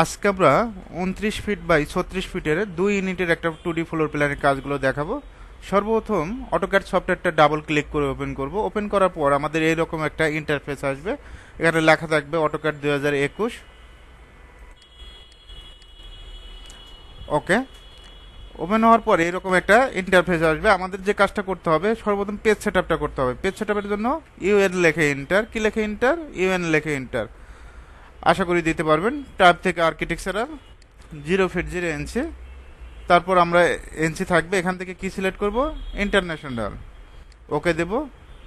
আজকে আমরা উনত্রিশ ফিট বাই ছত্রিশ ফিটের দুই ইউনিটের একটা টু ডি ফ্লোর প্ল্যানের কাজগুলো দেখাবো। সর্বপ্রথম অটোক্যাড সফটওয়্যারটা ডাবল ক্লিক করে ওপেন করব। ওপেন করার পর আমাদের এইরকম একটা ইন্টারফেস আসবে। এখানে লেখা থাকবে অটোক্যাড দুই হাজার একুশ। ওকে ওপেন হওয়ার পরে এরকম একটা ইন্টারফেস আসবে। আমাদের যে কাজটা করতে হবে, সর্বপ্রথম পেজ সেট করতে হবে। পেজ সেট জন্য ইউএন লেখে ইন্টার কি লেখে ইন্টার ইউএন লেখে ইন্টার আশা করি দিতে পারবেন। ট্যাব থেকে architectural zero feet zero inch তারপর আমরা এনসি থাকবে। এখান থেকে কি সিলেক্ট করব? ইন্টারন্যাশনাল ওকে দেব।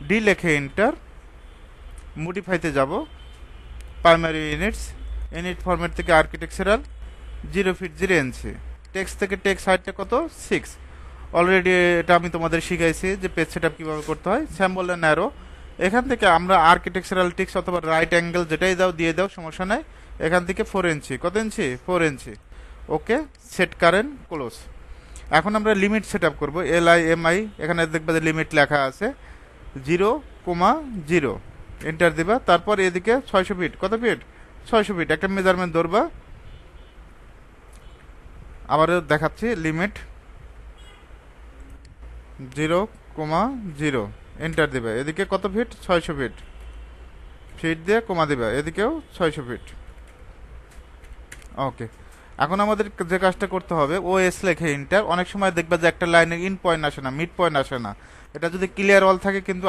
ডি লেখে ইন্টার মডিফাইতে যাব। প্রাইমারি ইউনিটস ইউনিট ফরম্যাট থেকে architectural zero feet zero inch text থেকে টেক্স হাইটটা কত? সিক্স অলরেডি এটা আমি তোমাদের শিখাইছি যে পেজ সেট আপ কীভাবে করতে হয়। স্যাম্বল ন্যারো এখান থেকে আমরা আর্কিটেকচারাল টিক্স অথবা রাইট অ্যাঙ্গেল যেটাই দাও, দিয়ে দাও, সমস্যা নাই। এখান থেকে ফোর ইঞ্চি কত inch four inch okay set current close এখন আমরা লিমিট সেট আপ করব এল আই এম আই এখানে দেখবে যে লিমিট লেখা আছে জিরো কোমা জিরো এন্টার দিবা, তারপর এদিকে ছয়শো ফিট কত ফিট ছয়শো ফিট একটা মেজারমেন্ট ধরবা। আবারও দেখাচ্ছি limit zero comma zero enter দিবে। এদিকে কত ফিট ছয়শো ফিট ফিট দিয়ে কমা দিবে। এদিকেও ছয়শো ফিট ওকে এখন আমাদের যে কাজটা করতে হবে ও এস লেখে ইন্টার অনেক সময় দেখবে যে একটা লাইনে ইন পয়েন্ট আসে না মিড পয়েন্ট আসে না। এটা যদি ক্লিয়ার অল থাকে কিন্তু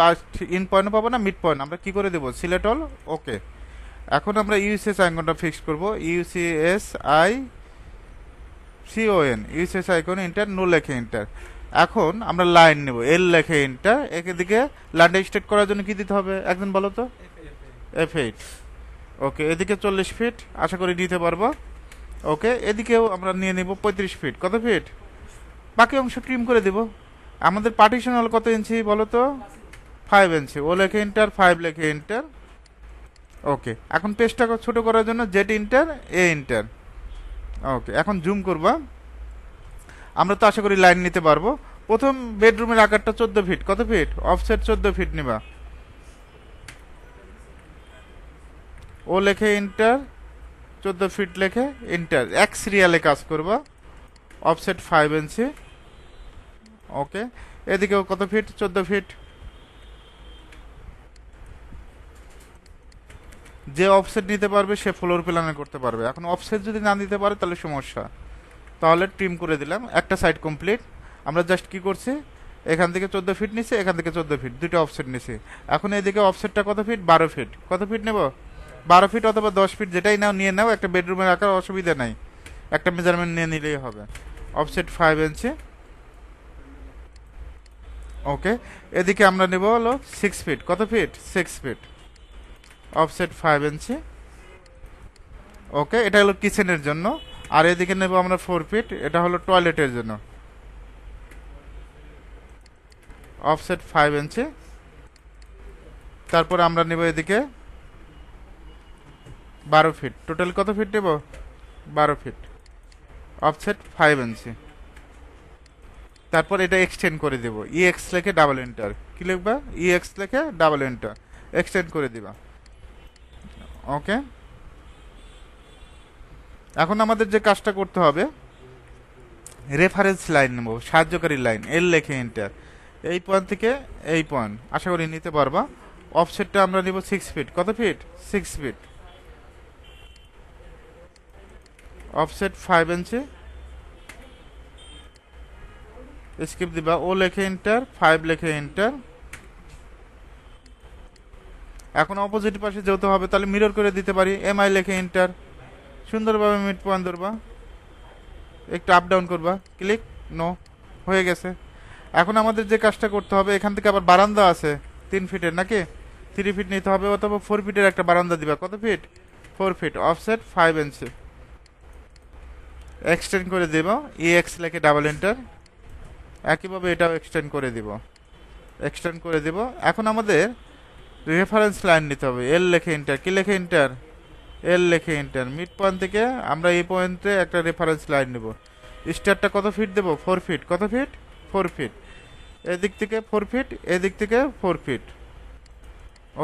ইন পয়েন্টও পাবো না মিড পয়েন্ট আমরা কি করে দেবো? সিলেট অল ওকে এখন আমরা ইউসিএস আইকনটা ফিক্স করব। UCS I C O N UCS icon enter no লেখে ইন্টার এখন আমরা লাইন নেব এল লেখে ইন্টার এদিকে লাইনটা স্ট্রেট করার জন্য কি দিতে হবে একজন বলো তো? এফ এইট ওকে এদিকে চল্লিশ ফিট আশা করি নিতে পারব। ওকে এদিকেও আমরা নিয়ে নেব পঁয়ত্রিশ ফিট কত ফিট বাকি অংশ ট্রিম করে দেব। আমাদের পার্টিশন হল কত ইঞ্চি বলো তো? ফাইভ ইঞ্চি ও লেখে ইন্টার ফাইভ লেখে ইন্টার ওকে এখন পেজটা ছোট করার জন্য Z enter A enter okay এখন জুম করবা। আমরা তো আশা করি লাইন নিতে পারব। প্রথম বেডরুমের আকারটা চোদ্দ ফিট কত ফিট অফসেট চোদ্দ ফিট নিবা। ও লেখে ইন্টার চোদ্দ ফিট লেখে ইন্টার এক সিরিয়ালে কাজ করবা। অফসেট ফাইভ ইঞ্চি ওকে এদিকেও কত ফিট চোদ্দ ফিট যে অফসেট নিতে পারবে, সে ফ্লোর প্ল্যানে করতে পারবে। এখন অফসেট যদি না দিতে পারে, তাহলে সমস্যা। তাহলে ট্রিম করে দিলাম। একটা সাইড কমপ্লিট আমরা জাস্ট কি করছি? এখান থেকে চোদ্দ ফিট নিছি, এখান থেকে চোদ্দ ফিট দুটো অফসেট নিছি। এখন এদিকে অফসেটটা কত ফিট বারো ফিট কত ফিট নেব? বারো ফিট অথবা দশ ফিট যেটাই নাও, নিয়ে নাও। একটা বেডরুমের রাখার অসুবিধা নাই। একটা মেজারমেন্ট নিয়ে নিলেই হবে। অফসেট ফাইভ ইঞ্চি ওকে এদিকে আমরা নেব হলো সিক্স ফিট কত feet six feet offset five inch okay এটা হলো কিচেনের জন্য। আর এদিকে নেব আমরা ফোর ফিট এটা হলো টয়লেটের জন্য। অফসেট ফাইভ ইঞ্চি তারপর আমরা নেব এদিকে বারো ফিট টোটাল কত ফিট নেব? বারো ফিট অফসেট ফাইভ ইঞ্চি তারপর এটা এক্সটেন্ড করে দেব। ই এক্স লেখে ডাবল এন্টার কি লিখবা? ই এক্স লেখে ডাবল এন্টার এক্সটেন্ড করে দিবা। ওকে? এখন আমাদের যে কাজটা করতে হবে রেফারেন্স লাইন নেব, সাহায্যকারী লাইন এল লেখে এন্টার এই পয়েন্ট থেকে এই পয়েন্ট আশা করি নিতে পারবা। অফসেটটা আমরা নিব সিক্স ফিট কত feet six feet offset five inch skip দিবা। ও লেখে এন্টার ফাইভ লেখে এন্টার এখন অপোজিট পাশে যেতে হবে, তাহলে মিরর করে দিতে পারি। এম আই লেখে এন্টার সুন্দরভাবে মিড পয়েন্ট ধরবা। একটু আপ ডাউন করবা। ক্লিক নো হয়ে গেছে। এখন আমাদের যে কাজটা করতে হবে, এখান থেকে আবার বারান্দা আছে, তিন ফিটের নাকি? থ্রি ফিট নিতে হবে অথবা ফোর ফিটের একটা বারান্দা দিবা। কত feet four feet offset five inch extend করে দেব। ই এক্স লেখে ডাবল এন্টার একইভাবে এটাও এক্সটেন্ড করে দিব। এক্সটেন্ড করে দিব। এখন আমাদের রেফারেন্স লাইন নিতে হবে। এল লেখে ইন্টার কি লেখে ইন্টার এল লেখে ইন্টার মিড পয়েন্ট থেকে আমরা এই পয়েন্টে একটা রেফারেন্স লাইন নেব। স্টারটা কত ফিট দেবো? ফোর ফিট কত ফিট ফোর ফিট এদিক থেকে ফোর ফিট এদিক থেকে ফোর ফিট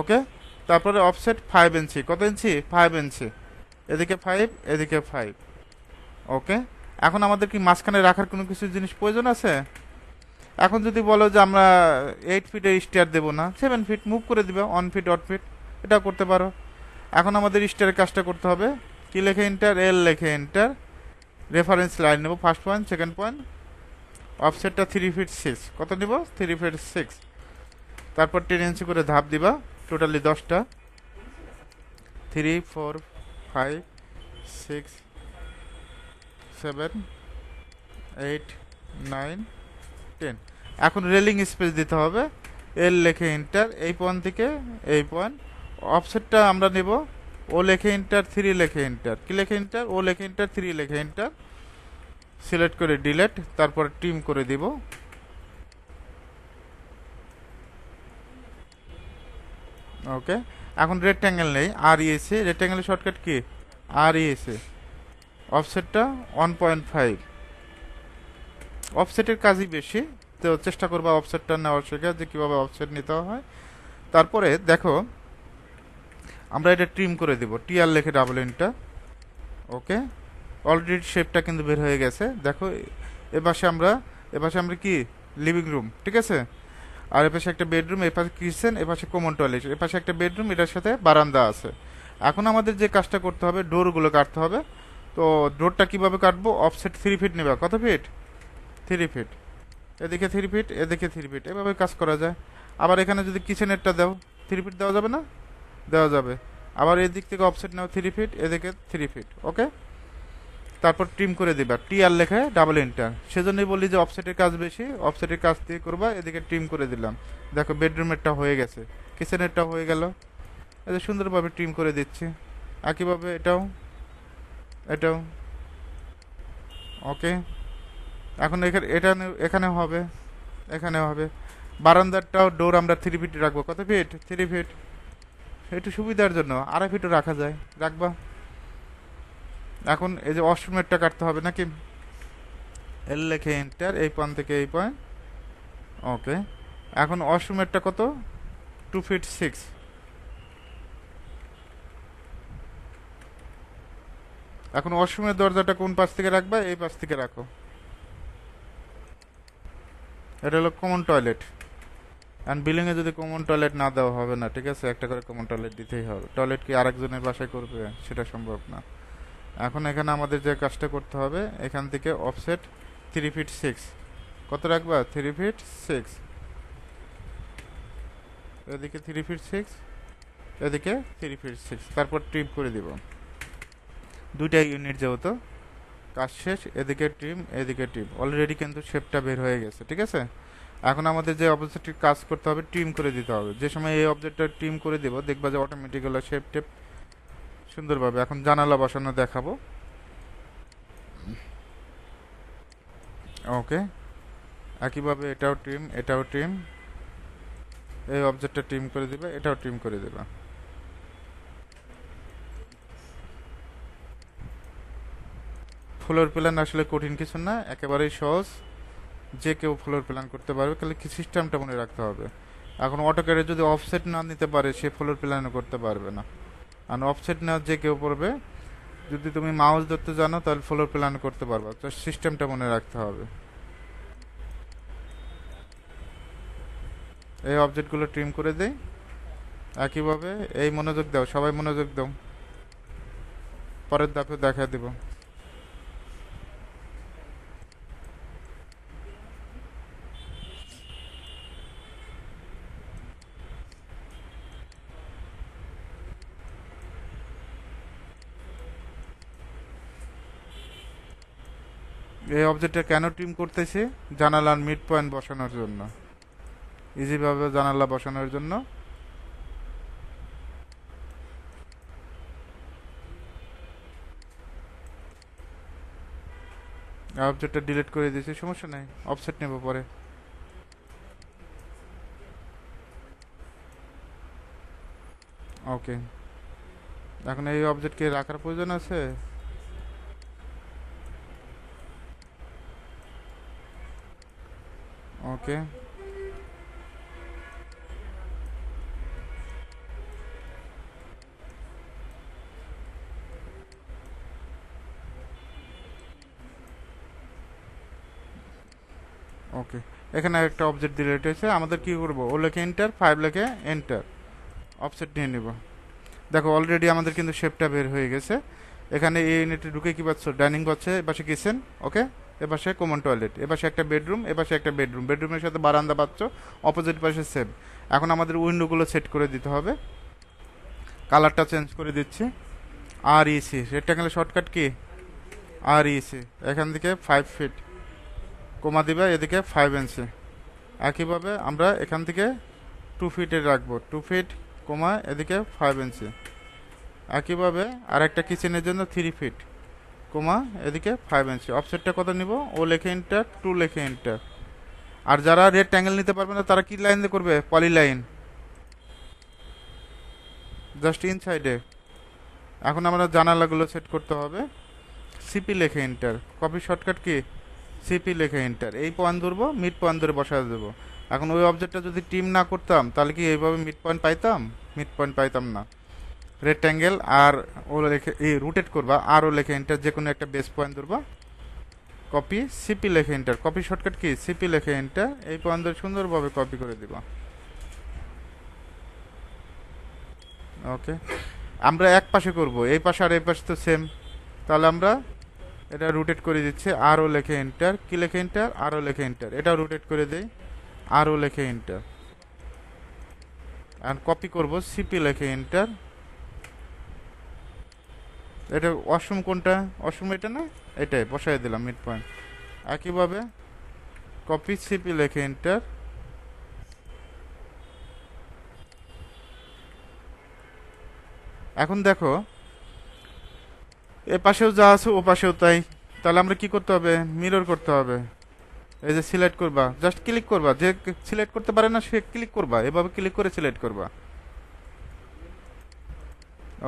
ওকে তারপরে অফসেট ফাইভ ইঞ্চি কত ইঞ্চি ফাইভ ইঞ্চি এদিকে ফাইভ এদিকে ফাইভ ওকে এখন আমাদের কি মাঝখানে রাখার কোনো কিছু জিনিস প্রয়োজন আছে? এখন যদি বলো যে আমরা এইট ফিটের স্টেয়ার দেবো না সেভেন ফিট মুভ করে দিবে ওয়ান ফিট ওয়ান ফিট এটাও করতে পারো। এখন আমাদের স্টেয়ারের কাজটা করতে হবে। কি লেখে এন্টার এল লেখে এন্টার রেফারেন্স লাইন নেব ফার্স্ট পয়েন্ট সেকেন্ড পয়েন্ট অফসেটটা থ্রি ফিট সিক্স কত নিব? থ্রি ফিট সিক্স তারপর টেন ইঞ্চি করে ধাপ দিবা টোটালি দশটা। Three four five six seven eight nine ten এখন রেলিং স্পেস দিতে হবে। এল লেখে ইন্টার এই পয়েন্ট থেকে এই পয়েন্ট অফসেটটা আমরা নেব। ও লেখে ইন্টার থ্রি লেখে ইন্টার কি লেখে ইন্টার ও লেখে ইন্টার থ্রি লেখে ইন্টার সিলেক্ট করে ডিলেট তারপর টিম করে দিব। ওকে এখন রেক্ট্যাঙ্গেল নেই। আর ইএসএ রেক্ট্যাঙ্গেলের শর্টকাট কি? আর ইএসএ অফসেটটা ওয়ান পয়েন্ট ফাইভ অফসেটের কাজই বেশি। তো চেষ্টা করব অফসেটটা নেওয়ার শেখা যে কীভাবে অফসেট নিতে হয়। তারপরে দেখো, আমরা এটা ট্রিম করে দেব টিআর লেখে ডাবল ইনটা ওকে অলরেডি শেপটা কিন্তু বের হয়ে গেছে। দেখো এপাশে আমরা এপাশে আমরা কি? লিভিং রুম ঠিক আছে? আর এপাশে একটা বেডরুম এপাশে কিচেন এপাশে কমন টয়লেট এপাশে একটা বেডরুম এটার সাথে বারান্দা আছে। এখন আমাদের যে কাজটা করতে হবে ডোরগুলো কাটতে হবে। তো ডোরটা কীভাবে কাটবো? অফসেট থ্রি ফিট নেবে। কত ফিট থ্রি ফিট। এদিকে থ্রি ফিট, এদিকে থ্রি ফিট। এভাবে কাজ করা যায়। আবার এখানে যদি কিচেনেরটা দাও, থ্রি ফিট দেওয়া যাবে না? দেওয়া যাবে। আবার এদিক থেকে অফসেট নাও, থ্রি ফিট, এদিকে থ্রি ফিট, ওকে? তারপর ট্রিম করে দিবা। টি আর লেখায় ডাবল ইন্টার সেজন্যই বলি যে অফসেটের কাজ বেশি, অফসেটের কাজ দিয়ে করবা, এদিকে ট্রিম করে দিলাম। দেখো বেডরুমেরটা হয়ে গেছে। কিচেনেরটা হয়ে গেল। এটা সুন্দরভাবে ট্রিম করে দিচ্ছি। একইভাবে এটাও এটাও, ওকে? এখন এখানে এটা এখানে হবে এখানে হবে। বারান্দারটাও ডোর আমরা থ্রি ফিট রাখব। কত ফিট থ্রি ফিট একটু সুবিধার জন্য। আড়াই ফিটও রাখা যায়। রাখবা। এখন এই যে অষ্টমেরটা কাটতে হবে নাকি? এল লেখে এন্টার এই পয়েন্ট থেকে এই পয়েন্ট ওকে এখন অষ্টমেরটা কত? টু ফিট সিক্স এখন অষ্টমের দরজাটা কোন পাশ থেকে রাখবা? এই পাশ থেকে রাখো। এটা হলো কমন টয়লেট অ্যান্ড বিল্ডিংয়ে যদি কমন টয়লেট না দেওয়া হবে না, ঠিক আছে? একটা করে কমন টয়লেট দিতেই হবে। টয়লেট কি আরেকজনের বাসায় করবে? সেটা সম্ভব না। এখন এখানে আমাদের যে কাজটা করতে হবে, এখান থেকে অফসেট থ্রি ফিট সিক্স কত রাখবা? থ্রি ফিট সিক্স এদিকে থ্রি ফিট সিক্স এদিকে থ্রি ফিট সিক্স তারপর ট্রিপ করে দিব। দুইটা ইউনিট যেহেতু কাজ শেষ, এদিকে টিম এদিকে টিম অলরেডি কিন্তু শেপটা বের হয়ে গেছে, ঠিক আছে? এখন আমাদের যে অবজেক্টটির কাজ করতে হবে টিম করে দিতে হবে। যে সময় এই অবজেক্টটা টিম করে দিব, দেখবা যে অটোমেটিক হলো শেপ টেপ সুন্দরভাবে। এখন জানালা বসানো দেখাবো। ওকে একইভাবে এটাও টিম এটাও টিম এই অবজেক্টটা টিম করে দিবে, এটাও টিম করে দিবে। ফ্লোর প্ল্যান আসলে কঠিন কিছু না, একেবারেই সহজ। যে কেউ ফ্লোর প্ল্যান করতে পারবে, খালি কি সিস্টেমটা মনে রাখতে হবে। এখন অটোক্যাডে যদি অফসেট না নিতে পারে, সে ফ্লোর প্ল্যানও করতে পারবে না। আর অফসেট না যে কেউ পড়বে, যদি তুমি মাউস ধরতে জানো, তাহলে ফ্লোর প্ল্যান করতে পারবে। তো সিস্টেমটা মনে রাখতে হবে। এই অবজেক্টগুলো ট্রিম করে দেই। একইভাবে এই মনোযোগ দাও, সবাই মনোযোগ দাও। পরের ধাপে দেখা দেব। এই অবজেক্টটা কেন ট্রিম করতেছে? জানালার মিড পয়েন্ট বসানোর জন্য। ইজিভাবে জানালা বসানোর জন্য। অবজেক্টটা ডিলিট করে দিয়েছি, সমস্যা নেই। অফসেট নেব পরে। ওকে এখন এই অবজেক্টকে রাখার প্রয়োজন আছে? ওকে। ওকে, এখানে একটা অবজেক্ট দিলে হয়েছে। আমাদের কি করব? ও লেখে এন্টার ফাইভ লেখে এন্টার অফসেট নিয়ে নেব। দেখো অলরেডি আমাদের কিন্তু শেপটা বের হয়ে গেছে। এখানে এই নেটে ঢুকে কি পাচ্ছ? ডাইনিং করছে এপাশে কিচেন ওকে এপাশে কমন টয়লেট এপাশে একটা বেডরুম এপাশে একটা বেডরুম বেডরুমের সাথে বারান্দা পাচ্ছ অপোজিট পাশে সেম এখন আমাদের উইন্ডোগুলো সেট করে দিতে হবে। কালারটা চেঞ্জ করে দিচ্ছি। আর ইসি রেক্টাঙ্গেলের শর্টকাট কি? আর ইসি এখান থেকে ফাইভ ফিট কমা দিবে, এদিকে ফাইভ ইঞ্চি একইভাবে আমরা এখান থেকে টু ফিটে রাখব। টু ফিট কমা, এদিকে ফাইভ ইঞ্চি একইভাবে আরেকটা কিচেনের জন্য থ্রি ফিট কমা, এদিকে ফাইভ ইঞ্চি অফসেটটা কত নিব? ও লেখে ইন্টার টু লেখে ইন্টার আর যারা রেড ট্যাঙ্গেল নিতে পারবে না, তারা কি লাইন দিয়ে করবে? পলি লাইন জাস্ট ইনসাইডে এখন আমরা জানালাগুলো সেট করতে হবে। সিপি লেখে ইন্টার কপি শর্টকাট কি? সিপি লেখে ইন্টার এই পয়েন্ট ধরবো মিড পয়েন্ট ধরে বসায় দেবো। এখন ওই অবজেক্টটা যদি টিম না করতাম, তাহলে কি এইভাবে মিড পয়েন্ট পাইতাম? মিড পয়েন্ট পাইতাম না। রেক্ট্যাঙ্গেল আর ও লেখে এই রুটেট করবা, আর ও লেখে ইন্টার যে কোনো একটা বেস পয়েন্ট ধরবা। কপি সিপি লেখে ইন্টার কপি শর্টকাট কি? সিপি লেখে ইন্টার এই পয়েন্ট সুন্দরভাবে কপি করে দিবা। ওকে আমরা এক পাশে করব, এই পাশে আর এই পাশে তো সেম তাহলে আমরা এটা রুটেট করে দিচ্ছি আরও লেখে এন্টার কি লেখে এন্টার আরও লেখে এন্টার এটা রুটেট করে দেই আরও লেখে এন্টার আর কপি করব সিপি লেখে এন্টার এটা অসম কোনটা? অসম এটা না? এটাই, বসাই দিলাম মিড পয়েন্ট একইভাবে কপি সিপি লেখে এন্টার এখন দেখো, এ পাশেও যা আছে ও পাশেও তাই। তাহলে আমরা কি করতে হবে? মিরর করতে হবে। এই যে সিলেক্ট করবা জাস্ট ক্লিক করবা। যে সিলেক্ট করতে পারে না, সে ক্লিক করবা। এভাবে ক্লিক করে সিলেক্ট করবা।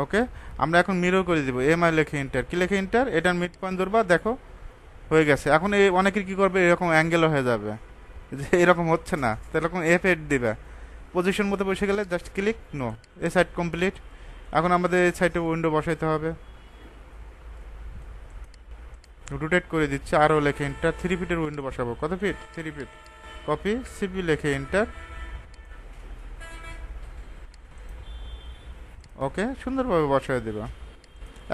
ওকে? আমরা এখন মিরর করে দিব। এম আই লেখে ইন্টার কি লেখে ইন্টার এটার মিড পয়েন্ট ধরবা দেখো, হয়ে গেছে। এখন এই অনেকের কি করবে? এরকম অ্যাঙ্গেলও হয়ে যাবে। যে এরকম হচ্ছে না। তো এরকম এফ এড দিবে। পজিশন মতো বসে গেলে just click no a side complete এখন আমাদের এই সাইডে উইন্ডো বসাইতে হবে। রোটেট করে দিচ্ছে। আরও লেখে এন্টার থ্রি ফিটের উইন্ডো বসাবো। কত feet three feet copy C লেখে এন্টার ওকে? সুন্দরভাবে বসায় দেবা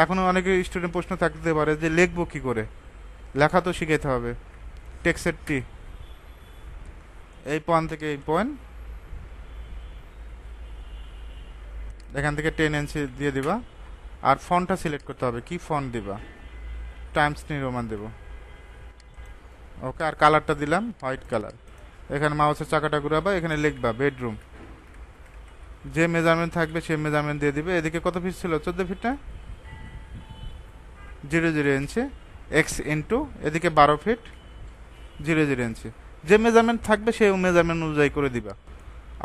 এখনও অনেকে স্টুডেন্ট প্রশ্ন থাকতে পারে যে লিখব কী করে? লেখা তো শিখাইতে হবে। টেক্সের টি এই পয়েন্ট থেকে এই পয়েন্ট এখান থেকে টেন ইঞ্চি দিয়ে দিবা। আর ফন্টটা সিলেক্ট করতে হবে। কি ফন্ট দিবা? টাইমস নিউ রোমান দেব। ওকে, আর কালারটা দিলাম হোয়াইট কালার এখানে মাউসের চাকাটা ঘুরাবা, এখানে লিখবা বেডরুম যে মেজারমেন্ট থাকবে সেই মেজারমেন্ট দিয়ে দিবে। এদিকে কত ফিট ছিল? চোদ্দ ফিট না? Zero zero inch X into এদিকে বারো ফিট জিরো জিরো ইঞ্চি যে মেজারমেন্ট থাকবে সেই মেজারমেন্ট অনুযায়ী করে দিবা।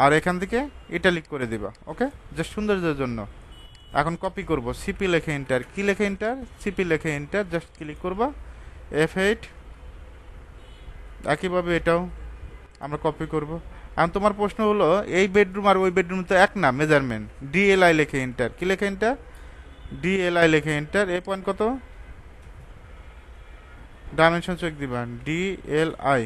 আর এখান থেকে ইটালিক করে দিবা ওকে জাস্ট সৌন্দর্যের জন্য। এখন কপি করব। সিপি লেখে এন্টার কি লেখে এন্টার সিপি লেখে এন্টার জাস্ট ক্লিক করবা। এফ এইট একইভাবে এটাও আমরা কপি করব। এখন তোমার প্রশ্ন হলো, এই বেডরুম আর ওই বেডরুম তো এক না মেজারমেন্ট ডিএলআই লেখে এন্টার কি লেখে এন্টার ডিএলআই লেখে এন্টার এ পয়েন্ট কত? ডাইমেনশন চেক দিবা। ডিএলআই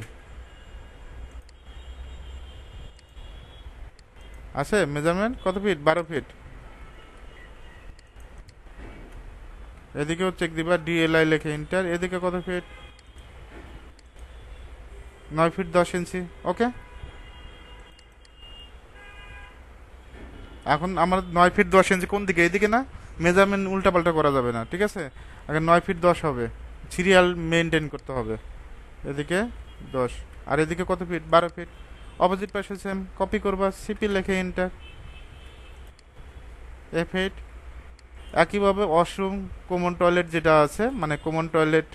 আছে? মেজারমেন্ট কত ফিট বারো ফিট এদিকেও চেক দিবা। ডিএলআই লেখে ইন্টার এদিকে কত ফিট নয় ফিট দশ ইঞ্চি ওকে এখন আমার নয় ফিট দশ ইঞ্চি কোন দিকে? এদিকে না? মেজারমেন্ট উল্টাপাল্টা করা যাবে না, ঠিক আছে? আগে নয় ফিট দশ হবে। সিরিয়াল মেনটেন করতে হবে। এদিকে দশ। আর এদিকে কত ফিট বারো ফিট অপোজিট পাশে সেম কপি করবা সিপি লেখে ইন্টার এফ এইট একইভাবে ওয়াশরুম কমন টয়লেট যেটা আছে মানে কমন টয়লেট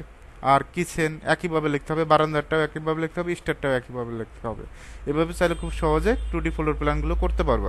আর কিচেন একইভাবে লিখতে হবে। বারান্দারটাও একইভাবে লিখতে হবে স্টারটাও একইভাবে লিখতে হবে। এভাবে চাইলে খুব সহজে টু ডি ফ্লোর প্ল্যানগুলো করতে পারবা।